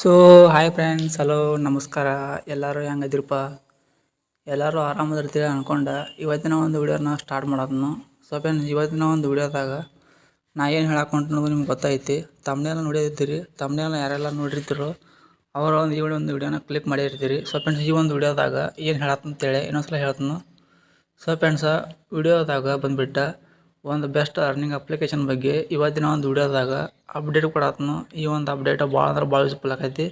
So hi friends hello ನಮಸ್ಕಾರ. ಎಲ್ಲರೂ ಹೆಂಗದಿರಪ್ಪ ಎಲ್ಲರೂ ಆರಾಮದಿರ್ತೀರಿ ಅನ್ಕೊಂಡ. ಇವತ್ತಿನ ಒಂದು ವಿಡಿಯೋನ ಸ್ಟಾರ್ಟ್ ಮಾಡೋದನ್ನು. ಸೊ ಫ್ರೆಂಡ್ಸ್ ಇವತ್ತಿನ ಒಂದು ವಿಡಿಯೋದಾಗ ನಾ ಏನು ಹೇಳಕ್ಕೆ ನಿಮ್ಗೆ ಗೊತ್ತೈತಿ. ತಮ್ಮನೆಲ್ಲ ನೋಡಿರ್ತೀರಿ ತಮ್ಮನೆಲ್ಲ ಯಾರೆಲ್ಲ ನೋಡಿರ್ತೀರೋ ಅವರ ಒಂದು ಈ ಒಂದು ವಿಡಿಯೋನ ಕ್ಲಿಕ್ ಮಾಡಿರ್ತೀರಿ. ಸೊ ಫ್ರೆಂಡ್ಸ್ ಈ ಒಂದು ವಿಡಿಯೋದಾಗ ಏನು ಹೇಳತ್ತಂತೇಳಿ ಇನ್ನೊಂದ್ಸಲ ಹೇಳ್ತೀನಿ. ಸೊ ಫ್ರೆಂಡ್ಸ ವಿಡಿಯೋದಾಗ ಬಂದುಬಿಟ್ಟು ಒಂದು ಬೆಸ್ಟ್ ಅರ್ನಿಂಗ್ ಅಪ್ಲಿಕೇಶನ್ ಬಗ್ಗೆ ಇವತ್ತಿನ ಒಂದು ವಿಡಿಯೋದಾಗ ಅಪ್ಡೇಟ್ ಕೊಡತ್ನು ಈ ಒಂದು ಅಪ್ಡೇಟ್ ಭಾಳ ಅಂದ್ರೆ ಭಾಳ ಯೂಸ್ಫುಲ್ ಆಗೈತಿ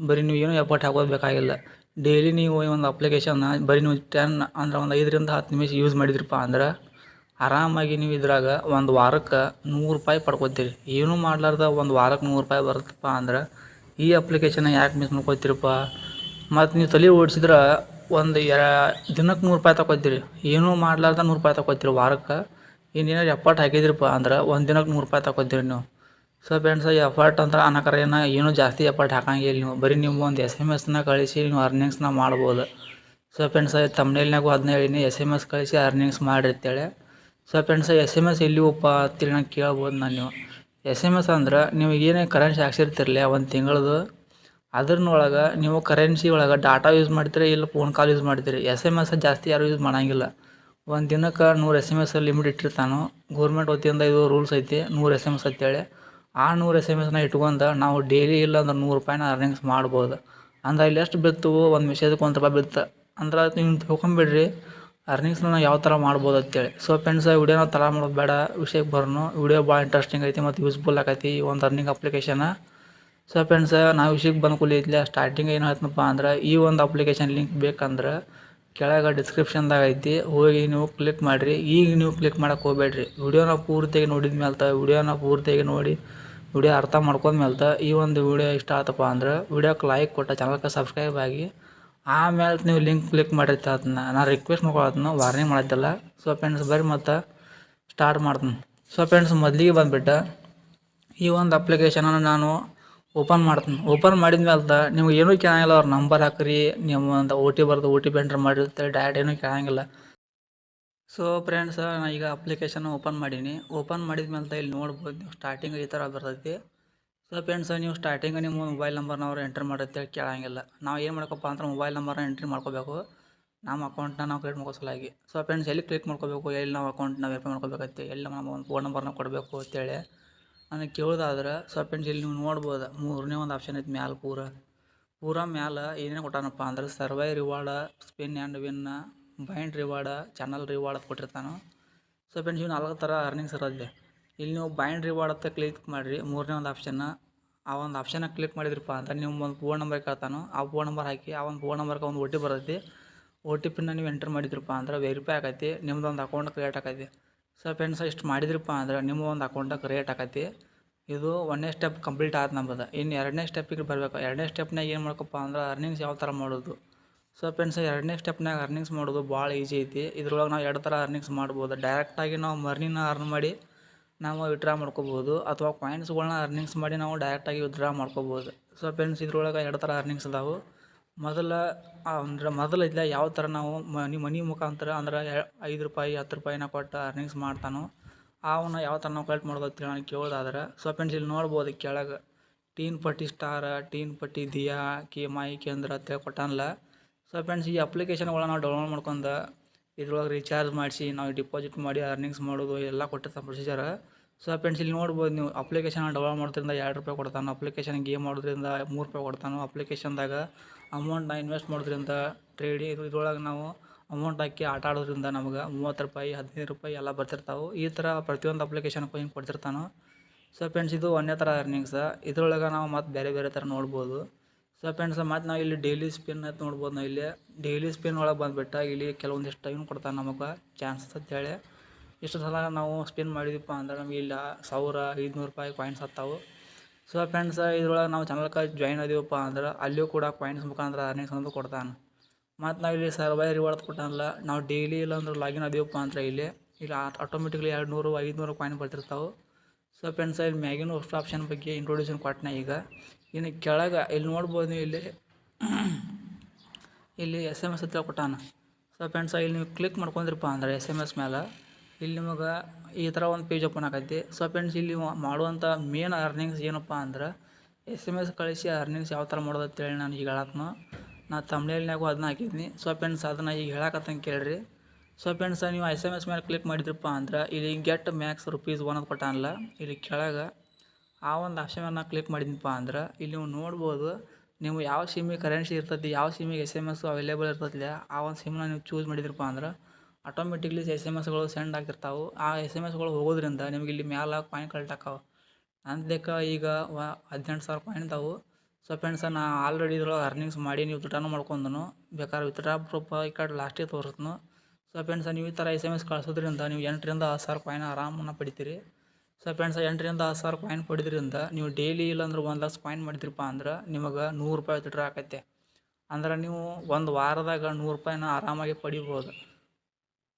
ಬರೀ ನೀವು ಏನೂ ಎಫರ್ಟ್ ಹಾಕೋದು ಬೇಕಾಗಿಲ್ಲ. ಡೈಲಿ ನೀವು ಈ ಒಂದು ಅಪ್ಲಿಕೇಶನ್ನ ಬರೀ ನೀವು ಟೆನ್ ಅಂದ್ರೆ ಒಂದು ಐದರಿಂದ ಹತ್ತು ನಿಮಿಷ ಯೂಸ್ ಮಾಡಿದ್ರಪ್ಪ ಅಂದ್ರೆ ಆರಾಮಾಗಿ ನೀವು ಇದ್ರಾಗ ಒಂದು ವಾರಕ್ಕೆ ನೂರು ರೂಪಾಯಿ ಪಡ್ಕೊತೀರಿ. ಏನೂ ಮಾಡ್ಲಾರ್ದ ಒಂದು ವಾರಕ್ಕೆ ನೂರು ರೂಪಾಯಿ ಬರುತ್ತಪ್ಪ ಅಂದ್ರೆ ಈ ಅಪ್ಲಿಕೇಶನ್ ಯಾಕೆ ಮಿಸ್ ಮಾಡ್ಕೊತೀರಪ್ಪ ಮತ್ತು ನೀವು ತಲೆ ಓಡಿಸಿದ್ರೆ ಒಂದು ದಿನಕ್ಕೆ ನೂರು ರೂಪಾಯಿ ತಗೋತೀರಿ ಏನೂ ಮಾಡ್ಲಾರ್ದ ನೂರು ರೂಪಾಯಿ ತಗೋತೀರಿ ವಾರಕ್ಕೆ. ಇನ್ನೇನಾರು ಎಫರ್ಟ್ ಹಾಕಿದ್ರಪ್ಪ ಅಂದ್ರೆ ಒಂದು ದಿನಕ್ಕೆ ನೂರು ರೂಪಾಯಿ ತಗೋತೀರಿ ನೀವು. ಸೊ ಫ್ರೆಂಡ್ಸ್ ಎಫರ್ಟ್ ಅಂತ ಅನ್ನಕರ ಏನು ಏನೂ ಜಾಸ್ತಿ ಎಫರ್ಟ್ ಹಾಕಂಗಿಲ್ಲ ನೀವು. ಬರೀ ನೀವು ಒಂದು ಎಸ್ ಎಂ ಎಸ್ನ ಕಳಿಸಿ ನೀವು ಅರ್ನಿಂಗ್ಸ್ನ ಮಾಡ್ಬೋದು. ಸೊ ಫ್ರೆಂಡ್ಸ್ ತಮ್ಮನೇಲಿನಾಗೂ ಅದನ್ನ ಹೇಳಿನಿ ಎಸ್ ಎಂ ಎಸ್ ಕಳಿಸಿ earnings ಮಾಡಿರ್ತೇಳೆ. So friends S M S ಎಲ್ಲಿವಪ್ಪ ಅಂತೇಳಿ ನಾನು ಕೇಳ್ಬೋದು ನಾನು ನೀವು. ಎಸ್ ಎಂ ಎಸ್ ಅಂದ್ರೆ ನೀವು ಏನೇ ಕರೆನ್ಸಿ ಹಾಕ್ಸಿರ್ತಿರಲಿ ಒಂದು ತಿಂಗಳದು ಅದ್ರನ್ನೊಳಗೆ ನೀವು ಕರೆನ್ಸಿ ಒಳಗೆ ಡಾಟಾ ಯೂಸ್ ಮಾಡ್ತೀರಿ ಇಲ್ಲ ಫೋನ್ ಕಾಲ್ ಯೂಸ್ ಮಾಡ್ತೀರಿ? ಎಸ್ ಎಂ ಎಸ್ ಜಾಸ್ತಿ ಯಾರು ಯೂಸ್ ಮಾಡಂಗಿಲ್ಲ. ಒಂದು ದಿನಕ್ಕೆ ನೂರು ಎಸ್ ಎಂ ಎಸ್ ಲಿಮಿಟ್ ಇಟ್ಟಿರ್ತಾನು. ಗೌರ್ಮೆಂಟ್ ವತಿಯಿಂದ ಇದು ರೂಲ್ಸ್ ಐತಿ, ನೂರು ಎಸ್ ಎಂ ಎಸ್ ಅಂತೇಳಿ. ಆ ನೂರು ಎಸ್ ಎಂ ಎಸ್ನ ಇಟ್ಕೊಂಡು ನಾವು ಡೈಲಿ ಇಲ್ಲ ಅಂದ್ರೆ ನೂರು ರೂಪಾಯಿನ ಅರ್ನಿಂಗ್ಸ್ ಮಾಡ್ಬೋದು. ಅಂದ್ರೆ ಇಲ್ಲಿ ಎಷ್ಟು ಬಿತ್ತು? ಒಂದು ಮೆಸೇಜ್ಗೆ ಒಂದು ರೂಪಾಯಿ ಬಿತ್ತು. ಅಂದ್ರೆ ನೀವು ತಿಳ್ಕೊಂಬಿಡ್ರಿ ಅರ್ನಿಂಗ್ಸ್ನ ಯಾವ ಥರ ಮಾಡ್ಬೋದು ಅಂತೇಳಿ. ಸೊ ಫ್ರೆಂಡ್ಸ್ ವಿಡಿಯೋನ ಥರ ಮಾಡೋದು ಬೇಡ. ವಿಷಯಕ್ಕೆ ಬರೋನು. ವಿಡಿಯೋ ಭಾಳ ಇಂಟ್ರೆಸ್ಟಿಂಗ್ ಐತಿ ಮತ್ತು ಯೂಸ್ಫುಲ್ ಆಗೈತಿ ಈ ಒಂದು ಅರ್ನಿಂಗ್ ಅಪ್ಲಿಕೇಶನ್ ಸೊ ಫ್ರೆಂಡ್ಸ್ ನಾವು ವಿಷಯಕ್ಕೆ ಬಂದು ಕೂಲಿ ಸ್ಟಾರ್ಟಿಂಗ್ ಏನು ಹೇಳ್ತನಪ್ಪ ಅಂದ್ರೆ ಈ ಒಂದು ಅಪ್ಲಿಕೇಶನ್ ಲಿಂಕ್ ಬೇಕಂದ್ರೆ ಕೆಳಗೆ ಡಿಸ್ಕ್ರಿಪ್ಷನ್ದಾಗ ಐತಿ, ಹೋಗಿ ನೀವು ಕ್ಲಿಕ್ ಮಾಡಿರಿ. ಈಗ ನೀವು ಕ್ಲಿಕ್ ಮಾಡೋಕೆ ಹೋಗ್ಬೇಡ್ರಿ. ವಿಡಿಯೋನ ಪೂರ್ತಿಯಾಗಿ ನೋಡಿದ ಮೇಲೆ ವಿಡಿಯೋನ ಪೂರ್ತಿಯಾಗಿ ನೋಡಿ, ವಿಡಿಯೋ ಅರ್ಥ ಮಾಡ್ಕೊಂಡ್ಮೇಲೆ ಈ ಒಂದು ವಿಡಿಯೋ ಇಷ್ಟ ಆತಪ್ಪ ಅಂದ್ರೆ ವಿಡಿಯೋಕ್ಕೆ ಲೈಕ್ ಕೊಟ್ಟ ಚಾನಲ್ಗೆ ಸಬ್ಸ್ಕ್ರೈಬ್ ಆಗಿ ಆಮೇಲೆ ನೀವು ಲಿಂಕ್ ಕ್ಲಿಕ್ ಮಾಡಿರ್ತ ಅದನ್ನ. ನಾನು ರಿಕ್ವೆಸ್ಟ್ ಮಾಡ್ಕೊಳತ್ನ ವಾರ್ನಿಂಗ್ ಮಾಡಿದ್ದಲ್ಲ ಸೊ ಫ್ರೆಂಡ್ಸ್ ಬರ್ರಿ ಮತ್ತು ಸ್ಟಾರ್ಟ್ ಮಾಡ್ತೀನಿ. ಸೊ ಫ್ರೆಂಡ್ಸ್ ಮೊದಲಿಗೆ ಬಂದುಬಿಟ್ಟ, ಈ ಒಂದು ಅಪ್ಲಿಕೇಶನನ್ನು ನಾನು ಓಪನ್ ಮಾಡ್ತೀನಿ. ಓಪನ್ ಮಾಡಿದ ಮೇಲೆ ನಿಮ್ಗೆ ಏನೂ ಕೇಳಂಗಿಲ್ಲ ಅವ್ರ ನಂಬರ್ ಹಾಕ್ರಿ ನಿಮ್ಮ ಒಂದು ಓ ಟಿ ಬರ್ದು ಓ ಟಿ ಪಿ ಎಂಟ್ರ್ ಮಾಡಿರ್ತಾರೆ ಡೈರೆಕ್ಟ್ ಏನೂ ಕೇಳಂಗಿಲ್ಲ. ಸೊ ಫ್ರೆಂಡ್ಸ್ ನಾನು ಈಗ ಅಪ್ಲಿಕೇಶನ್ ಓಪನ್ ಮಾಡೀನಿ. ಓಪನ್ ಮಾಡಿದ ಮೇಲೆ ಇಲ್ಲಿ ನೋಡ್ಬೋದು, ನೀವು ಸ್ಟಾರ್ಟಿಂಗ್ ಈ ಥರ ಬರ್ತೈತಿ. ಸೊ ಫ್ರೆಂಡ್ಸ್ ನೀವು ಸ್ಟಾರ್ಟಿಂಗ್ ನಿಮ್ಮ ಮೊಬೈಲ್ ನಂಬರ್ನ ಅವ್ರು ಎಂಟ್ರ್ ಮಾಡಿರ್ತೇಳಿ ಕೇಳಂಗಿಲ್ಲ. ನಾವು ಏನು ಮಾಡ್ಕೊಪ್ಪ ಅಂದ್ರೆ ಮೊಬೈಲ್ ನಂಬರ್ನ ಎಂಟ್ರಿ ಮಾಡ್ಕೋಬೇಕು. ನಮ್ಮ ಅಕೌಂಟ್ನ ನಾವು ಕ್ರಿಯೇಟ್ ಮಾಡ್ಕೋ ಸಲಾಗಿ ಸೊ ಫ್ರೆಂಡ್ಸ್ ಎಲ್ಲಿ ಕ್ಲಿಕ್ ಮಾಡ್ಕೋಬೇಕು, ಎಲ್ಲಿ ನಾವು ಅಕೌಂಟ್ನ ವೆರಿಫೈ ಮಾಡ್ಕೋಬೇಕಾಗಿತ್ತು ಎಲ್ಲಿ ನಮ್ಮ ಒಂದು ಫೋನ್ ನಂಬರ್ನ ಕೊಡಬೇಕು ಅಂತೇಳಿ. ನನಗೆ ಕೇಳ್ದಾದ್ರೆ ಸೊ ಫ್ರೆಂಡ್ಸ್ ಇಲ್ಲಿ ನೀವು ನೋಡ್ಬೋದು, ಮೂರನೇ ಒಂದು ಆಪ್ಷನ್ ಐತಿ ಮ್ಯಾಲೆ ಪೂರ. ಪೂರ ಮ್ಯಾಲೆ ಏನೇನು ಕೊಟ್ಟಾನಪ್ಪ ಅಂದ್ರೆ survey reward spin and win bind reward channel reward ಅಂತ ಕೊಟ್ಟಿರ್ತಾನೆ. ಸೊ ಫ್ರೆಂಡ್ಸ್ ನಾಲ್ಕು ಥರ ಅರ್ನಿಂಗ್ಸ್ ಇರೋದಿಲ್ಲ ಇಲ್ಲಿ ನೀವು ಬೈಂಡ್ ರಿವಾರ್ಡ್ ಅಂತ ಕ್ಲಿಕ್ ಮಾಡಿರಿ, ಮೂರನೇ ಒಂದು ಆಪ್ಷನ್ನ ಆ ಒಂದು ಆಪ್ಷನ್ನ ಕ್ಲಿಕ್ ಮಾಡಿದ್ರಪ್ಪ ಅಂತ ನೀವು ಒಂದು ಫೋನ್ ನಂಬರ್ ಕೇಳ್ತಾನೋ. ಆ ಫೋನ್ ನಂಬರ್ ಹಾಕಿ ಆ ಒಂದು ಫೋನ್ ನಂಬರ್ಗೆ ಒಂದು ಒ ಟಿ ಬರ್ತೈತಿ. ಒ ಟಿ ಪಿನ ನೀವು ಎಂಟ್ರ್ ಮಾಡಿದ್ರಪ್ಪ ಅಂದ್ರೆ ವೆರಿಫೈ ಆಗೈತಿ ನಿಮ್ದು ಒಂದು ಅಕೌಂಟ್ ಕ್ರಿಯೇಟ್ ಆಗೈತಿ. ಸೊ ಫ್ರೆಂಡ್ಸ್ ಇಷ್ಟು ಮಾಡಿದ್ರಪ್ಪ ಅಂದ್ರೆ ನಿಮ್ಮ ಒಂದು ಅಕೌಂಟ ಕ್ರಿಯೇಟ್ ಆಕತಿ. ಇದು ಒಂದನೇ ಸ್ಟೆಪ್ ಕಂಪ್ಲೀಟ್ ಆದ ನಮ್ಮದು ಇನ್ನು ಎರಡನೇ ಸ್ಟೆಪ್ಪಿಗೆ ಬರಬೇಕು. ಎರಡನೇ ಸ್ಟೆಪ್ನಾಗ ಏನು ಮಾಡ್ಕಪ್ಪ ಅಂದ್ರೆ ಅರ್ನಿಂಗ್ಸ್ ಯಾವ ಥರ ಮಾಡೋದು. ಸೊ ಫ್ರೆಂಡ್ಸ್ ಎರಡನೇ ಸ್ಟೆಪ್ನಾಗ ಅರ್ನಿಂಗ್ಸ್ ಮಾಡೋದು ಭಾಳ ಈಸಿ ಐತಿ. ಇದ್ರೊಳಗೆ ನಾವು ಎರಡು ಥರ ಅರ್ನಿಂಗ್ಸ್ ಮಾಡ್ಬೋದು. ಡೈರೆಕ್ಟಾಗಿ ನಾವು ಮರ್ನಿನ ಅರ್ನ್ ಮಾಡಿ ನಾವು ವಿಡ್ರಾ ಮಾಡ್ಕೋಬೋದು. ಅಥವಾ ಕಾಯಿನ್ಸ್ಗಳನ್ನ ಅರ್ನಿಂಗ್ಸ್ ಮಾಡಿ ನಾವು ಡೈರೆಕ್ಟಾಗಿ ವಿಡ್ರಾ ಮಾಡ್ಕೋಬೋದು. ಸೊ ಫ್ರೆಂಡ್ಸ್ ಇದ್ರೊಳಗೆ ಎರಡು ಥರ ಅರ್ನಿಂಗ್ಸ್ ಅದಾವೆ. ಮೊದಲ ಅಂದ್ರೆ ಮೊದಲ ಇಲ್ಲ ಯಾವ ಥರ ನಾವು ಮನಿ ಮನಿ ಮುಖಾಂತರ ಅಂದ್ರೆ ಐದು ರೂಪಾಯಿ, ಹತ್ತು ರೂಪಾಯಿನ ಕೊಟ್ಟು ಅರ್ನಿಂಗ್ಸ್ ಮಾಡ್ತಾನೋ, ಅವನ್ನ ಯಾವ ಥರ ನಾವು ಕಲೆಕ್ಟ್ ಮಾಡ್ಬೋದು ನನಗೆ ಕೇಳೋದಾದ್ರೆ ಸೊ ಫ್ರೆಂಡ್ಸ್ ಇಲ್ಲಿ ನೋಡ್ಬೋದು ಕೆಳಗೆ. ಟೀನ್ ಪಟ್ಟಿ ಸ್ಟಾರ, ಟೀನ್ ಪಟ್ಟಿ ದಿಯಾ, ಕೆ ಮಾಯಿ ಕೇಂದ್ರ ಅಂತೇಳಿ ಕೊಟ್ಟಾನಲ್ಲ ಸೊ ಫ್ರೆಂಡ್ಸ್ ಈ ಅಪ್ಲಿಕೇಶನ್ಗಳ ನಾವು ಡೌನ್ಲೋಡ್ ಮಾಡ್ಕೊಂಡು ಇದ್ರೊಳಗೆ ರೀಚಾರ್ಜ್ ಮಾಡಿಸಿ, ನಾವು ಡಿಪಾಸಿಟ್ ಮಾಡಿ ಅರ್ನಿಂಗ್ಸ್ ಮಾಡೋದು ಎಲ್ಲ ಕೊಟ್ಟಿರ್ತಾನೆ ಪ್ರೊಸೀಜರ್ ಸೊ ಫ್ರೆಂಡ್ಸ್ ಇಲ್ಲಿ ನೋಡ್ಬೋದು ನೀವು ಅಪ್ಲಿಕೇಶನ್ ಡೌನ್ಲೋಡ್ ಮಾಡೋದ್ರಿಂದ ಎರಡು ರೂಪಾಯಿ ಕೊಡ್ತಾನೆ ಅಪ್ಲಿಕೇಶನ್ ಗೇಮ್ ಮಾಡೋದ್ರಿಂದ ಮೂರು ರೂಪಾಯಿ ಕೊಡ್ತಾನೆ ಅಪ್ಲಿಕೇಶನ್ದಾಗ ಅಮೌಂಟ್ನ ಇನ್ವೆಸ್ಟ್ ಮಾಡೋದ್ರಿಂದ ಟ್ರೇಡಿ ಇದು ಇದ್ರೊಳಗೆ ನಾವು ಅಮೌಂಟ್ ಹಾಕಿ ಆಟ ಆಡೋದ್ರಿಂದ ನಮ್ಗೆ ಮೂವತ್ತು ರೂಪಾಯಿ, ಹದಿನೈದು ರೂಪಾಯಿ ಎಲ್ಲ ಬರ್ತಿರ್ತಾವೆ. ಈ ಥರ ಪ್ರತಿಯೊಂದು ಅಪ್ಲಿಕೇಶನ್ಗೂ ಹಿಂಗೆ ಕೊಡ್ತಿರ್ತಾನೆ. ಸೊ ಫ್ರೆಂಡ್ಸ್ ಇದು ಒಂದೇ ಥರ ಅರ್ನಿಂಗ್ಸ್ ಇದ್ರೊಳಗೆ ನಾವು ಮತ್ತೆ ಬೇರೆ ಬೇರೆ ಥರ ನೋಡ್ಬೋದು. ಸೊ ಫ್ರೆಂಡ್ಸ್ ಮತ್ತು ನಾವು ಇಲ್ಲಿ ಡೈಲಿ ಸ್ಪಿನ್ ಅಂತ ನೋಡ್ಬೋದು ನಾವು ಇಲ್ಲಿ. ಡೈಲಿ ಸ್ಪಿನ್ ಒಳಗೆ ಬಂದುಬಿಟ್ಟು ಇಲ್ಲಿ ಕೆಲವೊಂದಿಷ್ಟು ಟೈಮ್ ಕೊಡ್ತಾನೆ ನಮಗೆ ಚಾನ್ಸಸ್ ಅಂತೇಳಿ ಇಷ್ಟು ಸಲ ನಾವು ಸ್ಪಿನ್ ಮಾಡಿದ್ವಿಪ್ಪ ಅಂದ್ರೆ ನಮಗೆ ಇಲ್ಲ ಸಾವಿರ, ಐದುನೂರು ರೂಪಾಯಿ ಕಾಯಿನ್ಸ್ ಹತ್ತಾವು. ಸೊ ಫ್ರೆಂಡ್ಸ್ ಇದ್ರೊಳಗೆ ನಾವು ಚಾನಲ್ಗೆ ಜಾಯ್ನ್ ಆದೀವಪ್ಪ ಅಂದ್ರೆ ಅಲ್ಲಿಯೂ ಕೂಡ ಪಾಯಿಂಟ್ಸ್ ಮುಖಾಂತರ ಅರ್ನಿಂಗ್ಸ್ ಅಂತ ಕೊಡ್ತಾನೆ. ಮತ್ತು ನಾವು ಇಲ್ಲಿ ಸರ್ವೈ ರಿವಾರ್ಡ್ ಕೊಟ್ಟಾನಲ್ಲ ನಾವು ಡೈಲಿ ಇಲ್ಲಾಂದ್ರೆ ಲಾಗಿನ್ ಆದೀವಪ್ಪ ಅಂದ್ರೆ ಇಲ್ಲಿ ಇಲ್ಲಿ ಆಟೋಮೆಟಿಕ್ಲಿ ಎರಡು ನೂರು ಐದುನೂರು ಪಾಯಿಂಟ್ ಬರ್ತಿರ್ತಾವೆ. ಸೊ ಫ್ರೆಂಡ್ಸ್ ಇಲ್ಲಿ ಮ್ಯಾಗಿನ ಹೊಸ ಆಪ್ಷನ್ ಬಗ್ಗೆ ಇಂಟ್ರೊಡ್ಯೂಷನ್ ಕೊಟ್ಟನೆ ಈಗ. ಇನ್ನು ಕೆಳಗೆ ಇಲ್ಲಿ ನೋಡ್ಬೋದು ಇಲ್ಲಿ ಇಲ್ಲಿ ಎಸ್ ಎಂ ಎಸ್ ಹತ್ತಿರ ಕೊಟ್ಟಾನ. ಸೊ ಫ್ರೆಂಡ್ಸ್ ಇಲ್ಲಿ ನೀವು ಕ್ಲಿಕ್ ಮಾಡ್ಕೊಂಡಿರಪ್ಪ ಅಂದ್ರೆ ಎಸ್ ಎಂ ಎಸ್ ಮೇಲೆ ಇಲ್ಲಿ ನಿಮಗೆ ಈ ಥರ ಒಂದು ಪೇಜ್ ಓಪನ್ ಆಗೈತಿ. ಸೊ ಫ್ರೆಂಡ್ಸ್ ಇಲ್ಲಿ ಮಾಡುವಂಥ ಮೇನ್ ಅರ್ನಿಂಗ್ಸ್ ಏನಪ್ಪ ಅಂದ್ರೆ ಎಸ್ ಎಂ ಎಸ್ ಕಳಿಸಿ ಅರ್ನಿಂಗ್ಸ್ ಯಾವ ಥರ ಮಾಡೋದು ಅಂತೇಳಿ ನಾನು ಈಗ ಹೇಳಾತ್ನ. ನಾ ತಮ್ನೇಲ್ನಾಗೂ ಅದನ್ನ ಹಾಕಿದ್ನಿ. ಸೊ ಫ್ರೆಂಡ್ಸ್ ಅದನ್ನು ಈಗ ಹೇಳಕತ್ತಂಗೆ ಕೇಳ್ರಿ. ಸೊ ಫ್ರೆಂಡ್ಸ್ ನೀವು ಎಸ್ ಎಂ ಎಸ್ ಮೇಲೆ ಕ್ಲಿಕ್ ಮಾಡಿದ್ರಪ್ಪ ಅಂದ್ರೆ, ಇಲ್ಲಿ ಗೆಟ್ ಮ್ಯಾಕ್ಸ್ ರುಪೀಸ್ ಒನ್ ಅಂತ ಕೊಟ್ಟಾನಲ್ಲ, ಇಲ್ಲಿ ಕೆಳಗೆ ಆ ಒಂದು ಆಪ್ಷನ್ನ ಕ್ಲಿಕ್ ಮಾಡಿದ್ನಪ್ಪ ಅಂದ್ರೆ, ಇಲ್ಲಿ ನೀವು ನೋಡ್ಬೋದು, ನೀವು ಯಾವ ಸಿಮ್ಮಿಗೆ ಕರೆನ್ಸಿ ಇರ್ತೈತಿ, ಯಾವ ಸಿಮ್ಮಿಗೆ ಎಸ್ ಎಂ ಎಸ್ ಅವೈಲೇಬಲ್ ಇರ್ತೈತಿಲ್ಲ ಆ ಒಂದು ಸಿಮ್ನ ನೀವು ಚೂಸ್ ಮಾಡಿದ್ರಪ್ಪ ಅಂದ್ರೆ ಆಟೋಮೆಟಿಕ್ಲಿ ಎಸ್ ಎಂ ಎಸ್ಗಳು ಸೆಂಡ್ ಆಗ್ತಿರ್ತಾವೆ. ಆ ಎಸ್ ಎಂ ಎಸ್ಗಳು ಹೋಗೋದ್ರಿಂದ ನಿಮ್ಗೆ ಇಲ್ಲಿ ಮ್ಯಾಲ ಕಾಯಿನ್ ನನ್ನ ನಂದಕ್ಕೆ ಈಗ ವ ಹದಿನೆಂಟು ಸಾವಿರ ಕಾಯಿನ್ ಇದಾವು. ಸೊ ಫ್ರೆಂಡ್ಸ್ ನಾ ಆಲ್ರೆಡಿ ಇದ್ರೊಳಗೆ ಅರ್ನಿಂಗ್ಸ್ ಮಾಡಿ ನೀವು ದುಡ್ಡನ್ನು ಮಾಡ್ಕೊಂಡನು ಬೇಕಾದ್ರೆ ವಿತ್ಡ್ರಾ ಪ್ರೂಫ್ ಈ ಕಡೆ ಲಾಸ್ಟಿಗೆ ತೋರಿಸ್ತು ಸೊ ಫ್ರೆಂಡ್ಸ್ ನೀವು ಈ ಥರ ಎಸ್ ಎಂ ಎಸ್ ಕಳಿಸೋದ್ರಿಂದ ನೀವು ಎಂಟರಿಂದ ಹತ್ತು ಸಾವಿರ ಕಾಯಿನ್ ಆರಾಮನ್ನ ಪಡಿತೀರಿ. ಸೊ ಫ್ರೆಂಡ್ಸ್ ಎಂಟರಿಂದ ಹತ್ತು ಸಾವಿರ ಕಾಯಿನ್ ಪಡಿದ್ರಿಂದ ನೀವು ಡೈಲಿ ಇಲ್ಲಾಂದ್ರೆ ಒಂದು ಲಕ್ಷ ಕಾಯಿನ್ ಮಾಡಿದ್ರಪ್ಪ ಅಂದ್ರೆ ನಿಮಗೆ ನೂರು ರೂಪಾಯಿ ವಿತ್ಡ್ರಾ ಆಕೈತೆ. ಅಂದ್ರೆ ನೀವು ಒಂದು ವಾರದಾಗ ನೂರು ರೂಪಾಯಿನ ಆರಾಮಾಗಿ ಪಡಿಬೋದು.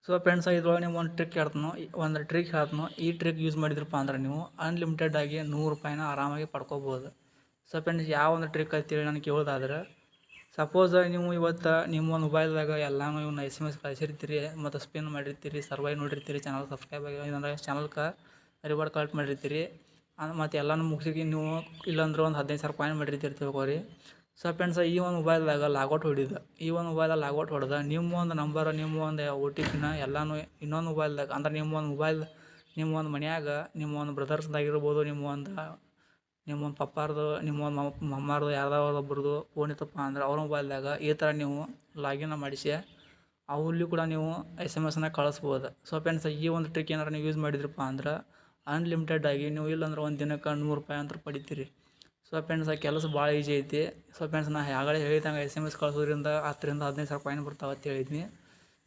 ಸೊ ಫ್ರೆಂಡ್ಸ್ ಇದ್ರೊಳಗೆ ನೀವು ಒಂದು ಟ್ರಿಕ್ ಹೇಳ್ತನು ಒಂದು ಟ್ರಿಕ್ ಹೇಳ್ತನು, ಈ ಟ್ರಿಕ್ ಯೂಸ್ ಮಾಡಿದ್ರಪ್ಪ ಅಂದ್ರೆ ನೀವು ಅನ್ಲಿಮಿಟೆಡ್ ಆಗಿ ನೂರು ರೂಪಾಯಿನ ಆರಾಮಾಗಿ ಪಡ್ಕೋಬೋದು. ಸೊ ಫ್ರೆಂಡ್ಸ್ ಯಾವ ಒಂದು ಟ್ರಿಕ್ ಅಂತೇಳಿ ನನಗೆ ಕೇಳೋದಾದ್ರೆ ಸಪೋಸ್ ನೀವು ಇವತ್ತು ನಿಮ್ಮ ಮೊಬೈಲ್ದಾಗ ಎಲ್ಲಾನು ಇವನ್ನ ಎಸ್ ಎಂ ಎಸ್ ಕಳಿಸಿರ್ತೀರಿ, ಮತ್ತು ಸ್ಪಿನ್ ಮಾಡಿರ್ತೀರಿ ಸರ್ವೈ ನೋಡಿರ್ತೀರಿ ಚಾನಲ್ ಸಬ್ಸ್ಕ್ರೈಬ್ ಆಗಿ ಏನಂದ್ರೆ ಚಾನಲ್ಗೆ ರಿವಾರ್ಡ್ ಕಲೆಕ್ಟ್ ಮಾಡಿರ್ತೀರಿ ಮತ್ತು ಎಲ್ಲನೂ ಮುಗಿಸಿ ನೀವು ಇಲ್ಲಾಂದ್ರೆ ಒಂದು ಹದಿನೈದು ಸಾವಿರ ಕಾಯಿನ್ ಮಾಡಿರ್ತೀರಿ ತಿಳ್ಕೊರಿ ಸೊ ಫ್ರೆಂಡ್ಸ್ ಈ ಒಂದು ಮೊಬೈಲ್ದಾಗ ಲಾಗೌಟ್ ಹೊಡಿದ. ಈ ಒಂದು ಮೊಬೈಲಲ್ಲಿ ಲಾಗೌಟ್ ಹೊಡೆದ. ನಿಮ್ಮ ಒಂದು ನಂಬರ್ ನಿಮ್ಮ ಒಂದು ಒ ಟಿ ಪಿನ ಎಲ್ಲಾನು ಇನ್ನೊಂದು ಮೊಬೈಲ್ದಾಗ ಅಂದ್ರೆ ನಿಮ್ಮ ಒಂದು ಮೊಬೈಲ್ ನಿಮ್ಮ ಒಂದು ಮನ್ಯಾಗ, ನಿಮ್ಮ ಒಂದು ಬ್ರದರ್ಸ್ದಾಗಿರ್ಬೋದು ನಿಮ್ಮ ಒಂದು ನಿಮ್ಮ ಒಂದು ಪಪ್ಪಾರ್ದು, ನಿಮ್ಮ ಒಂದು ಮಮ್ಮಾರ್ದು ಯಾರ್ದಾದ್ರು ಒಬ್ರದ್ದು ಫೋನ್ ಇತ್ತಪ್ಪ ಅಂದ್ರೆ ಅವ್ರ ಮೊಬೈಲ್ದಾಗ ಈ ಥರ ನೀವು ಲಾಗಿನ್ ಮಾಡಿಸಿ ಅವಲ್ಲಿ ಕೂಡ ನೀವು ಎಸ್ ಎಂ ಎಸ್ನ ಕಳಿಸ್ಬೋದು. ಸೊ ಫ್ರೆಂಡ್ಸ್ ಈ ಒಂದು ಟ್ರಿಕ್ ಏನಾರು ನೀವು ಯೂಸ್ ಮಾಡಿದ್ರಪ್ಪ ಅಂದ್ರೆ ಅನ್ಲಿಮಿಟೆಡ್ ಆಗಿ ನೀವು ಇಲ್ಲಾಂದ್ರೆ ಒಂದು ದಿನಕ್ಕೆ ನೂರು ರೂಪಾಯಿ ಅಂತ ಪಡಿತೀರಿ. ಸೊ ಫ್ರೆಂಡ್ಸ್ ಆ ಕೆಲಸ ಭಾಳ ಈಜಿ ಐತಿ. ಸೊ ಫ್ರೆಂಡ್ಸ್ ನಾ ಆಗಲೇ ಹೇಳಿದಂಗೆ ಎಸ್ ಎಂ ಎಸ್ ಕಳಿಸೋದ್ರಿಂದ ಹತ್ತರಿಂದ ಹದಿನೈದು ಸಾವಿರ ಕಾಯಿನ್ ಬರ್ತಾವೆ ಅಂತ ಹೇಳಿದ್ನಿ.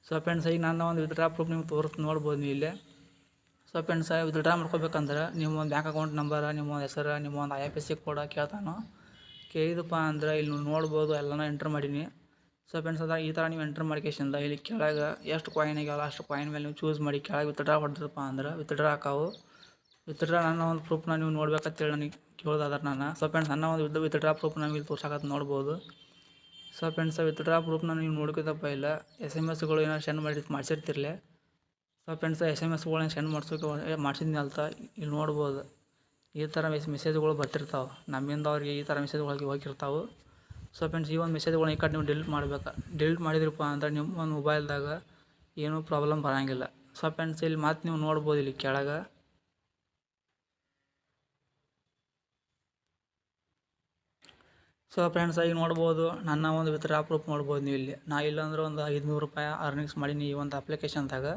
ಸೊ ಫ್ರೆಂಡ್ಸ್ ಈಗ ನಾನು ಒಂದು ವಿತ್ಡ್ರಾ ಪ್ರೂಫ್ ನಿಮ್ಗೆ ತೋರಿಸ್ ನೋಡ್ಬೋದು ನೀವು ಇಲ್ಲೇ. ಸೊ ಫ್ರೆಂಡ್ಸ್ ವಿತ್ಡ್ರಾ ಮಾಡ್ಕೋಬೇಕಂದ್ರೆ ನಿಮ್ಮ ಒಂದು ಬ್ಯಾಂಕ್ ಅಕೌಂಟ್ ನಂಬರ ನಿಮ್ಮ ಒಂದು ಹೆಸರು, ನಿಮ್ಮ ಒಂದು ಐ ಎಫ್ ಎಸ್ ಸಿ ಕೋಡ ಕೇಳ್ತಾನು. ಕೇಳಿದಪ್ಪ ಅಂದ್ರೆ ಇಲ್ಲಿ ನೋಡ್ಬೋದು, ಎಲ್ಲನೂ ಎಂಟ್ರ್ ಮಾಡೀನಿ. ಸೊ ಫ್ರೆಂಡ್ಸ್ ಅದ ಈ ಥರ ನೀವು ಎಂಟ್ರ್ ಮಾಡ್ಕೇಶಿಂದ ಇಲ್ಲಿ ಕೆಳಗೆ ಎಷ್ಟು ಕಾಯಿನ್ ಆಗ್ಯಾವಲ್ಲ ಅಷ್ಟು ಕಾಯಿನ್ ಮೇಲೆ ನೀವು ಚೂಸ್ ಮಾಡಿ ಕೆಳಗೆ ವಿತ್ಡ್ರಾ ಹೊಡೆದ್ರಪ್ಪ ಅಂದ್ರೆ ವಿತ್ಡ್ರಾ ಹಾಕಾವು. ವಿತ್ಡ್ರಾ ನನ್ನ ಒಂದು ಪ್ರೂಫ್ನ ನೀವು ನೋಡ್ಬೇಕಂತೇಳಿ ನನಗೆ ಕೇಳೋದಾದ್ರೆ ನಾನು. ಸೊ ಫ್ರೆಂಡ್ಸ್ ನನ್ನ ಒಂದು ವಿತ್ ವಿತ್ಡ್ರಾ ಪ್ರೂಫ್ ನಾನು ಇಲ್ಲಿ ತೋರ್ಸಕತ್ತು ನೋಡ್ಬೋದು. ಸೊ ಫ್ರೆಂಡ್ಸ್ ವಿತ್ಡ್ರಾ ಪ್ರೂಫ್ನ ನೀವು ನೋಡ್ಕೋದಪ್ಪ ಇಲ್ಲ. ಎಸ್ ಎಂ ಎಸ್ಗಳು ಏನೋ ಸೆಂಡ್ ಮಾಡಿ ಮಾಡಿಸಿರ್ತಿರ್ಲಿ. ಸೊ ಫ್ರೆಂಡ್ಸ್ ಎಸ್ ಎಂ ಎಸ್ಗಳನ್ನ ಸೆಂಡ್ ಮಾಡ್ಸೋಕೆ ಮಾಡ್ಸಿದ್ನಿ ಅಂತ ಇಲ್ಲಿ ನೋಡ್ಬೋದು. ಈ ಥರ ಮೆಸ್ ಮೆಸೇಜ್ಗಳು ಬರ್ತಿರ್ತಾವೆ. ನಮ್ಮಿಂದ ಅವ್ರಿಗೆ ಈ ಥರ ಮೆಸೇಜ್ಗಳಿಗೆ ಹೋಗಿರ್ತಾವೆ. ಸೊ ಫ್ರೆಂಡ್ಸ್ ಈ ಒಂದು ಮೆಸೇಜ್ಗಳನ್ನ ಈ ಕಡೆ ನೀವು ಡಿಲೀಟ್ ಮಾಡ್ಬೇಕು ಡಿಲೀಟ್ ಮಾಡಿದ್ರಪ್ಪ ಅಂದ್ರೆ ನಿಮ್ಮ ಒಂದು ಮೊಬೈಲ್ದಾಗ ಏನೂ ಪ್ರಾಬ್ಲಮ್ ಬರೋಂಗಿಲ್ಲ. ಸೊ ಫ್ರೆಂಡ್ಸ್ ಇಲ್ಲಿ ಮತ್ತೆ ನೀವು ನೋಡ್ಬೋದು ಇಲ್ಲಿ ಕೆಳಗೆ. ಸೊ ಫ್ರೆಂಡ್ಸ್ ಈಗ ನೋಡ್ಬೋದು, ನನ್ನ ಒಂದು ವಿತ್ಡ್ರಾ ಪ್ರೂಫ್ ನೋಡ್ಬೋದು ನೀವು ಇಲ್ಲಿ. ನಾ ಇಲ್ಲಾಂದ್ರೆ ಒಂದು ಐದುನೂರು ರೂಪಾಯಿ ಅರ್ನಿಂಗ್ಸ್ ಮಾಡೀನಿ ಈ ಒಂದು ಅಪ್ಲಿಕೇಶನ್ದಾಗ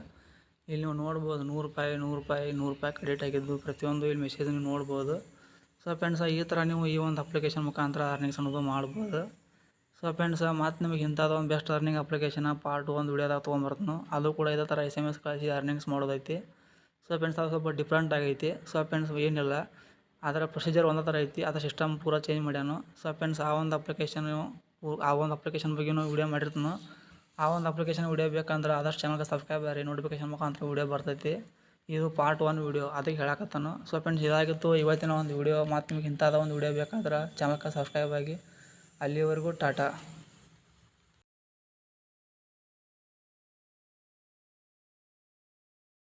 ಇಲ್ಲಿ ನೀವು ನೋಡ್ಬೋದು, ನೂರು ರೂಪಾಯಿ ನೂರು ರೂಪಾಯಿ ನೂರು ರೂಪಾಯಿ ಕ್ರೆಡಿಟ್ ಆಗಿದ್ದು ಪ್ರತಿಯೊಂದು ಇಲ್ಲಿ ಮೆಸೇಜ್ ನೀವು ನೋಡ್ಬೋದು. ಸೊ ಫ್ರೆಂಡ್ಸ್ ಈ ಥರ ನೀವು ಈ ಒಂದು ಅಪ್ಲಿಕೇಶನ್ ಮುಖಾಂತರ ಅರ್ನಿಂಗ್ಸ್ ಅನ್ನೋದು ಮಾಡ್ಬೋದು. ಸೊ ಫ್ರೆಂಡ್ಸ್ ಮತ್ತು ನಿಮಗೆ ಇಂಥದ್ದು ಒಂದು ಬೆಸ್ಟ್ ಅರ್ನಿಂಗ್ ಅಪ್ಲಿಕೇಶನ್ ಪಾರ್ಟ್ ಒಂದು ವಿಡಿಯೋದಾಗ ತೊಗೊಂಬರ್ತೀನಿ. ಅದು ಕೂಡ ಇದೇ ಥರ ಎಸ್ ಎಂ ಎಸ್ ಕಳಿಸಿ ಅರ್ನಿಂಗ್ಸ್ ಮಾಡೋದೈತಿ. ಸೊ ಫ್ರೆಂಡ್ಸ್ ಅದು ಸ್ವಲ್ಪ ಡಿಫ್ರೆಂಟ್ ಆಗೈತಿ. ಸೊ ಫ್ರೆಂಡ್ಸ್ ಏನಿಲ್ಲ. ಅದರ ಪ್ರೊಸೀಜರ್ ಒಂದೇ ಥರ ಐತಿ ಅದರ ಸಿಸ್ಟಮ್ ಪೂರ ಚೇಂಜ್ ಮಾಡ್ಯಾನು. ಸೊ ಫ್ರೆಂಡ್ಸ್ ಆ ಒಂದು ಅಪ್ಲಿಕೇಶನ್ ಆ ಒಂದು ಅಪ್ಲಿಕೇಶನ್ ಬಗ್ಗೆನೂ ವಿಡಿಯೋ ಮಾಡಿರ್ತಾನೆ. ಆ ಒಂದು ಅಪ್ಲಿಕೇಶನ್ ವಿಡಿಯೋ ಬೇಕಂದ್ರೆ ಆದಷ್ಟು ಚಾನಲ್ಗೆ ಸಬ್ಸ್ಕ್ರೈಬ್ ಆಗಿ ನೋಟಿಫಿಕೇಶನ್ ಮುಖಾಂತರ ವಿಡಿಯೋ ಬರ್ತೈತಿ. ಇದು ಪಾರ್ಟ್ ಒನ್ ವಿಡಿಯೋ ಅದಕ್ಕೆ ಹೇಳಕತ್ತಾನು. ಸೊ ಫ್ರೆಂಡ್ಸ್ ಇದಾಗಿತ್ತು. ಇವತ್ತಿನ ಒಂದು ವಿಡಿಯೋ ಮತ್ತು ನಿಮ್ಗೆ ಇಂಥದ ಒಂದು ವಿಡಿಯೋ ಬೇಕಾದ್ರೆ ಚಾನಲ್ಗೆ ಸಬ್ಸ್ಕ್ರೈಬ್ ಆಗಿ. ಅಲ್ಲಿವರೆಗೂ ಟಾಟಾ.